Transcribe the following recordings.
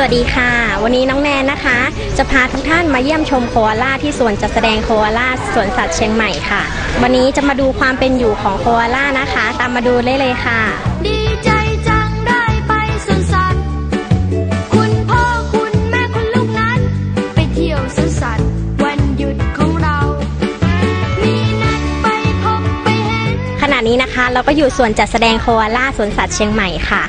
สวัสดีค่ะ วันนี้น้องแนนนะคะ จะพาทุกท่านมาเยี่ยมชมโคอาล่าที่สวนจัดแสดงโคอาล่าสวนสัตว์เชียงใหม่ค่ะ วันนี้จะมาดูความเป็นอยู่ของโคอาล่านะคะ ตามมาดูเลยเลยค่ะ ณะนี้นะคะ เราก็อยู่ส่วนจัดแสดงโคอาล่าสวนสัตว์เชียงใหม่ค่ะ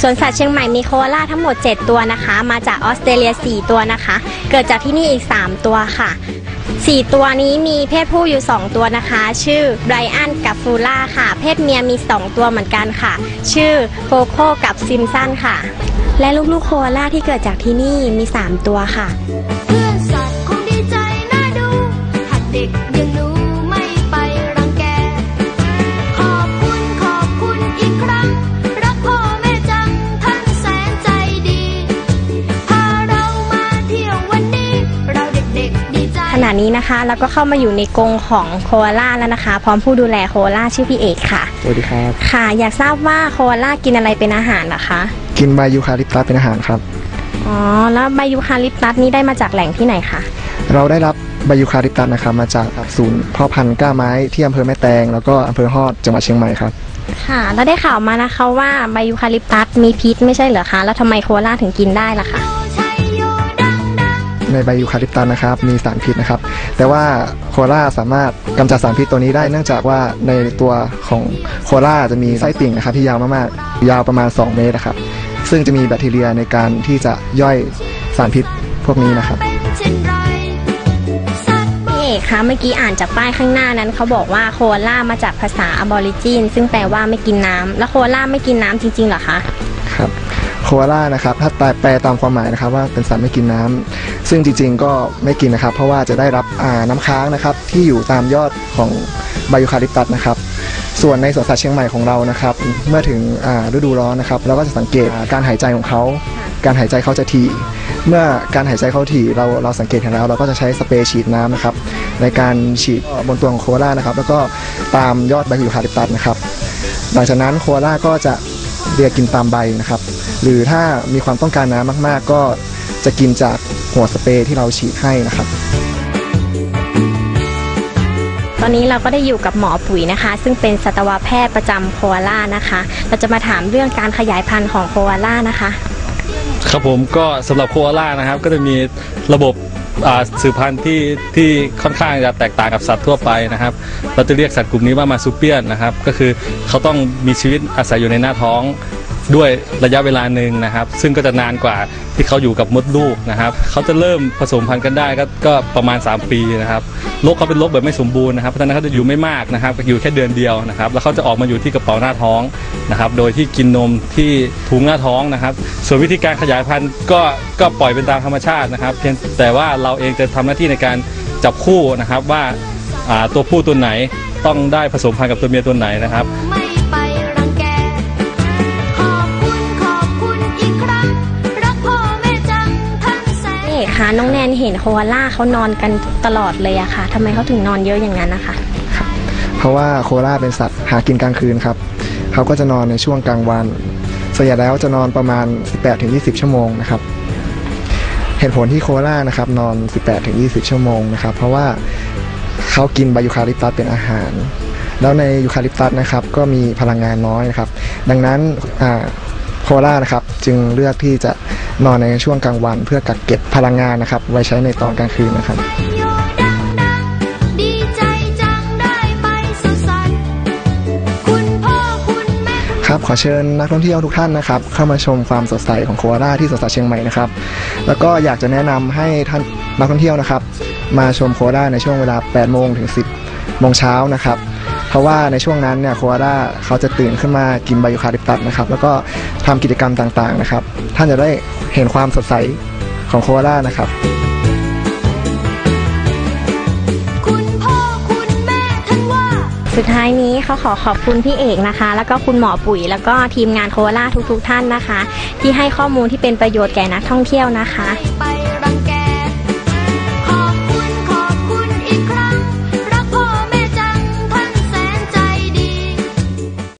สวนสัตว์เชียงใหม่มีโคอาล่าทั้งหมด 7 ตัวนะคะ มาจากออสเตรเลีย 4 ตัวนะคะ เกิดจากที่นี่อีก 3 ตัวค่ะ 4 ตัวนี้มีเพศผู้อยู่ 2 ตัวนะคะ ชื่อไบรอันกับฟูล่าค่ะ เพศเมียมี 2 ตัวเหมือนกันค่ะ ชื่อโคโค่กับซิมสันค่ะ และลูกๆโคอาล่าที่เกิดจากที่นี่มี 3 ตัวค่ะ เพื่อนสัตว์คงดีใจน่าดูหากเด็กยังห นี้นะคะเราก็เข้ามาอยู่ในกรงของโคอาล่าแล้วนะคะ พร้อมผู้ดูแลโคอาล่าชื่อพี่เอกค่ะสวัสดีครับ ค่ะ อยากทราบว่าโคอาล่ากินอะไรเป็นอาหารเหรอคะกินใบยูคาลิปตัสเป็นอาหารครับ อ๋อแล้วใบยูคาลิปตัสนี้ได้มาจากแหล่งที่ไหนคะเราได้รับใบยูคาลิปตัสนะครับมาจากศูนย์เพ่อพันธุ์กล้าไม้ที่อำเภอแม่แตงแล้วก็อำเภอฮอดจังหวัดเชียงใหม่ครับค่ะ แล้วได้ข่าวมานะคะว่าใบยูคาลิปตัสมีพิษไม่ใช่เหรอคะ แล้วทำไมโคอาล่าถึงกินได้ล่ะคะชัยโยดังดังในใบยูคาลิปตัสนะครับมีสารพิษนะครับ แต่ว่าโคอาล่าสามารถกำจัดสารพิษตัวนี้ได้เนื่องจากว่าในตัวของโคอาล่าจะมีไส้ติ่งนะครับที่ยาวมากๆ ยาวประมาณ 2 เมตรนะครับ ซึ่งจะมีแบคทีเรียในการที่จะย่อยสารพิษพวกนี้นะครับเป็นเช่นไรสัตว์พี่เอกคะเมื่อกี้อ่านจากป้ายข้างหน้านั้นเขาบอกว่าโคล่ามาจากภาษาอบอริจินซึ่งแปลว่าไม่กินน้ำแล้วโคล่าไม่กินน้ำจริงๆเหรอคะ โคอาล่านะครับถ้าแปลตามความหมายนะครับว่าเป็นสัตว์ไม่กินน้ำซึ่งจริงๆก็ไม่กินนะครับ เพราะว่าจะได้รับอ่าน้ำค้างนะครับที่อยู่ตามยอดของไบโอคาลิปตัสนะครับส่วนในสวนสัตว์เชียงใหม่ของเรานะครับ เมื่อถึงอ่าฤดูร้อนนะครับเราก็จะสังเกตอ่าการหายใจของเขา การหายใจเขาจะถี่เมื่อการหายใจเขาถี่เราเราสังเกตเห็นแล้ว เราก็จะใช้สเปรย์ฉีดน้ำนะครับ ในการฉีดบนตัวของโคอาล่านะครับ แล้วก็ตามยอดใบยูคาลิปตัสนะครับ หลังจากนั้นโคอาล่าก็จะเลียกินตามใบนะครับ หรือถ้ามีความต้องการน้ำมาก ๆ ก็จะกินจากหัวสเปรย์ที่เราฉีดให้นะครับ ตอนนี้เราก็ได้อยู่กับหมอปุ๋ยนะคะ ซึ่งเป็นสัตวแพทย์ประจำโคอาล่านะคะ เราจะมาถามเรื่องการขยายพันธุ์ของโคอาล่านะคะ ครับผมก็สำหรับโคอาล่านะครับ ก็จะมีระบบอ่าสืบพันธุ์ที่ที่ค่อนข้างจะแตกต่างกับสัตว์ทั่วไปนะครับ เราจะเรียกสัตว์กลุ่มนี้ว่ามาซูเปียนนะครับ ก็คือเขาต้องมีชีวิตอาศัยอยู่ในหน้าท้อง ด้วยระยะเวลาหนึ่งนะครับ ซึ่งก็จะนานกว่าที่เขาอยู่กับมดลูกนะครับเขาจะเริ่มผสมพันธุ์กันได้ก็ก็ประมาณ 3 ปีนะครับโรคเขาเป็นโรคแบบไม่สมบูรณ์นะครับเพราะฉะนั้นเขาจะอยู่ไม่มากนะครับอยู่แค่เดือนเดียวนะครับ แล้วเขาจะออกมาอยู่ที่กระเป๋าหน้าท้องนะครับ โดยที่กินนมที่ถุงหน้าท้องนะครับ ส่วนวิธีการขยายพันธุ์ก็ก็ปล่อยเป็นตามธรรมชาตินะครับเพียงแต่ว่าเราเองจะทำหน้าที่ในการจับคู่นะครับว่าตัวผู้ตัวไหนต้องได้ผสมพันธุ์กับตัวเมียตัวไหนนะครับ คะน้องแนนเห็นโคอาล่าเขานอนกันตลอดเลยอะค่ะทำไมเขาถึงนอนเยอะอย่างนั้นนะคะเพราะว่าโคอาล่าเป็นสัตว์หากินกลางคืนครับเขาก็จะนอนในช่วงกลางวันส่วนใหญ่แล้วจะนอนประมาณ 18-20 ชั่วโมงนะครับเหตุผลที่โคอาล่านะครับนอน 18-20 ชั่วโมงนะครับเพราะว่าเขากินใบยูคาลิปตัสเป็นอาหาร แล้วในยูคาลิปตัสนะครับก็มีพลังงานน้อยนะครับ ดังนั้นโคอาล่านะครับจึงเลือกที่จะ นอนในช่วงกลางวัน เพื่อกักเก็บพลังงานนะครับ ไว้ใช้ในตอนกลางคืนนะครับโยดังดังดีใจจังได้ไปสวนสัตว์คุณพ่อคุณแม่ครับขอเชิญนักท่องเที่ยวทุกท่านนะครับ เข้ามาชมความสดใสของโคอาล่าที่สวนสัตว์เชียงใหม่นะครับ แล้วก็อยากจะแนะนำให้ท่านนักท่องเที่ยวนะครับ มาชมโคอาล่าในช่วงเวลา 8 โมงถึง 10 โมงเช้านะครับ เพราะว่าในช่วงนั้นเนี่ยโคอาล่าเขาจะตื่นขึ้นมากินใบยูคาลิปตัสนะครับ แล้วก็ทำกิจกรรมต่างๆนะครับ ท่านจะได้ เห็นความสดใสของโคอาล่านะครับคุณพ่อคุณแม่ท่านว่าสุดท้ายนี้เขาขอขอบคุณพี่เอกนะคะ แล้วก็คุณหมอปุ๋ย แล้วก็ทีมงานโคอาล่าทุกๆ ท่านนะคะ ที่ให้ข้อมูลที่เป็นประโยชน์แก่นักท่องเที่ยวนะคะไป